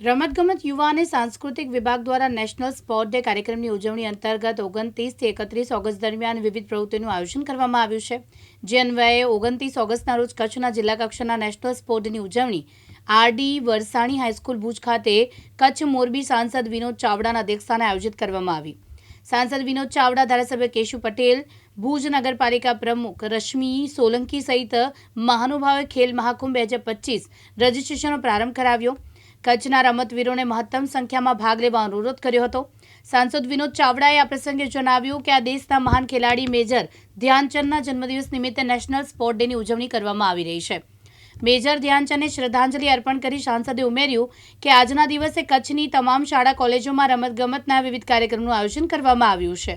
રમતગમત યુવા અને સાંસ્કૃતિક વિભાગ દ્વારા નેશનલ સ્પોર્ટ ડે કાર્યક્રમની ઉજવણી અંતર્ગત ઓગણત્રીસથી એકત્રીસ ઓગસ્ટ દરમિયાન વિવિધ પ્રવૃત્તિઓનું આયોજન કરવામાં આવ્યું છે. જે અન્વયે ઓગણત્રીસ ઓગસ્ટના રોજ કચ્છના જિલ્લા કક્ષાના નેશનલ સ્પોર્ટ ડેની ઉજવણી આરડી વરસાણી હાઈસ્કૂલ ભુજ ખાતે કચ્છ મોરબી સાંસદ વિનોદ ચાવડાના અધ્યક્ષસ્થાને આયોજિત કરવામાં આવી. સાંસદ વિનોદ ચાવડા, ધારાસભ્ય કેશુ પટેલ, ભુજ નગરપાલિકા પ્રમુખ રશ્મિ સોલંકી સહિત મહાનુભાવે ખેલ મહાકુંભ બે હજાર પચીસ રજીસ્ટ્રેશનનો પ્રારંભ કરાવ્યો. કચ્છના રમતવીરોને મહત્તમ સંખ્યામાં ભાગ લેવા અનુરોધ કર્યો હતો. સાંસદ વિનોદ ચાવડાએ આ પ્રસંગે જણાવ્યું કે આ દેશના મહાન ખેલાડી મેજર ધ્યાનચંદના જન્મદિવસ નિમિત્તે નેશનલ સ્પોર્ટ ડેની ઉજવણી કરવામાં આવી રહી છે. મેજર ધ્યાનચંદને શ્રદ્ધાંજલિ અર્પણ કરી સાંસદે ઉમેર્યું કે આજના દિવસે કચ્છની તમામ શાળા કોલેજોમાં રમતગમતના વિવિધ કાર્યક્રમનું આયોજન કરવામાં આવ્યું છે.